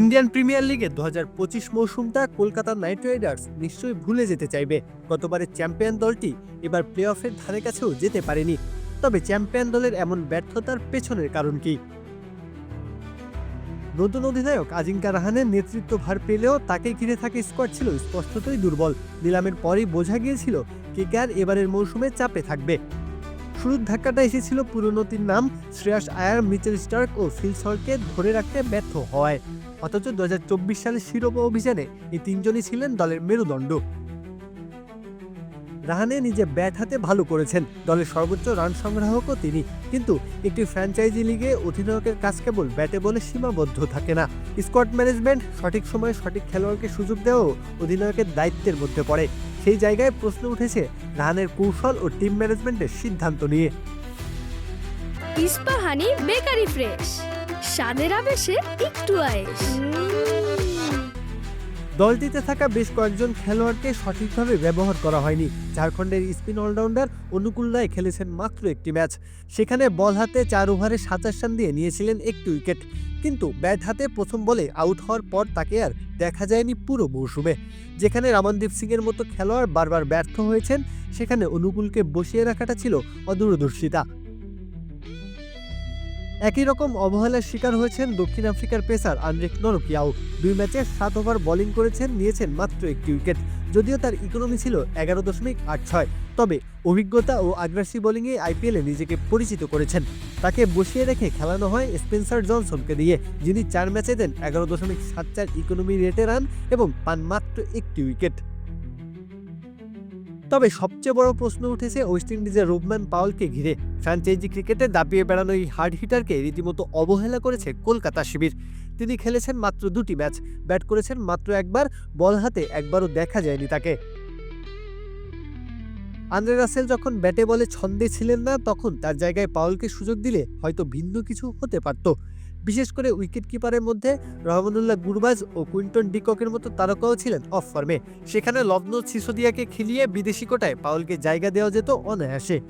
Indian premier লিগে দু হাজার পঁচিশ মৌসুমটা কলকাতা নাইট রাইডার্স নিশ্চয়ই ভুলে যেতে চাইবে। গতবারের চ্যাম্পিয়ন দলটি এবার প্লে অফের ধারে কাছেও যেতে পারেনি। তবে চ্যাম্পিয়ন দলের এমন ব্যর্থতার পেছনের কারণ কি? নতুন অধিনায়ক আজিঙ্কা রাহানের নেতৃত্ব ভার পেলেও তাকে ঘিরে থাকা স্কোয়াড ছিল স্পষ্টতই দুর্বল। নিলামের পরেই বোঝা গিয়েছিল কেকেআর এবারের মৌসুমে চাপে থাকবে। শুরুর ধাক্কাটা এসেছিল পুরনো তিন নাম, শ্রেয়াস আয়ার, মিচেল স্টার্ক ও ফিল সরকে ধরে রাখতে ব্যর্থ হওয়ায়। অথচ দু সালের শিরোপা অভিযানে এই তিনজনই ছিলেন দলের মেরুদণ্ড। রাহানে নিজে ব্যাট হাতে ভালো করেছেন। দলের সর্বোচ্চ রান সংগ্রাহকও তিনি। কিন্তু একটি ফ্র্যাঞ্চাইজি লিগে অধিনায়কের কাজ কেবল ব্যাটে বলে সীমাবদ্ধ থাকে না। স্কোয়াড ম্যানেজমেন্ট সঠিক সময়ে সঠিক খেলোয়াড়কে সুযোগ দেওয়াও অধিনায়কের দায়িত্বের মধ্যে পড়ে। সেই জায়গায় প্রশ্ন উঠেছে রাহানের কৌশল ও টিম ম্যানেজমেন্টের সিদ্ধান্ত নিয়ে। Ispahani, bakery fresh. স্বাদের আবেশে একটু আয়েশ। দলটিতে থাকা বেশ কয়েকজন খেলোয়াড়কে সঠিকভাবে ব্যবহার করা হয়নি। ঝাড়খণ্ডের স্পিন অলরাউন্ডার অনুকূল রায় খেলেছেন মাত্র একটি ম্যাচ। সেখানে বল হাতে চার ওভারে সাতাশ রান দিয়ে নিয়েছিলেন একটি উইকেট। কিন্তু ব্যাট হাতে প্রথম বলে আউট হওয়ার পর তাকে আর দেখা যায়নি পুরো মৌসুমে। যেখানে রামনদীপ সিংয়ের মতো খেলোয়াড় বারবার ব্যর্থ হয়েছেন, সেখানে অনুকূলকে বসিয়ে রাখাটা ছিল অদূরদর্শিতা। একই রকম অবহেলার শিকার হয়েছেন দক্ষিণ আফ্রিকার পেসার আন্দ্রেক নরকিয়াও। দুই ম্যাচে সাত ওভার বোলিং করেছেন, নিয়েছেন মাত্র একটি উইকেট, যদিও তার ইকোনমি ছিল এগারো দশমিক আট ছয়। তবে অভিজ্ঞতা ও আগ্রাসী বোলিংয়ে আইপিএলে নিজেকে পরিচিত করেছেন। তাকে বসিয়ে রেখে খেলানো হয় স্পেন্সার জনসনকে দিয়ে, যিনি চার ম্যাচে দেন এগারো দশমিক সাত চার ইকোনমি রেটে রান এবং পান মাত্র একটি উইকেট। তবে সবচেয়ে বড় প্রশ্ন উঠেছে ওয়েস্ট ইন্ডিজের রুবম্যান পাওয়ালকে ঘিরে। ফ্র্যাঞ্চাইজি ক্রিকেটে দাপিয়ে বেড়ানো এই হার্ড হিটারকে রীতিমতো অবহেলা করেছে কলকাতা শিবির। তিনি খেলেছেন মাত্র দুটি ম্যাচ, ব্যাট করেছেন মাত্র একবার, বল হাতে একবারও দেখা যায়নি তাকে। আন্দ্রে রাসেল যখন ব্যাটে বলে ছন্দে ছিলেন না, তখন তার জায়গায় পাওয়ালকে সুযোগ দিলে হয়তো ভিন্ন কিছু হতে পারত। বিশেষ করে উইকেট কিপারের মধ্যে রহমানুল্লাহ গুরবাজ ও কুইন্টন ডিককের মতো তারকাও ছিলেন অফ ফর্মে। সেখানে লগ্ন সিসোদিয়াকে খেলিয়ে বিদেশি কোটায় পাউলকে জায়গা দেওয়া যেত অনায়াসে।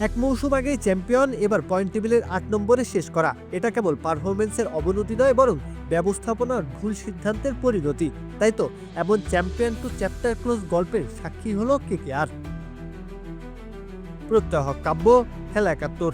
এক মৌসুম আগে চ্যাম্পিয়ন, এবার পয়েন্ট টেবিলের আট নম্বরে শেষ করা। এটা কেবল পারফরমেন্সের অবনতি নয়, বরং ব্যবস্থাপনার ভুল সিদ্ধান্তের পরিণতি। তাই তো, এমন চ্যাম্পিয়ন টু চ্যাপ্টার ক্লোজ গল্পের সাক্ষী হলো কে কে আর। প্রত্যহ কাব্য, খেলা একাত্তর।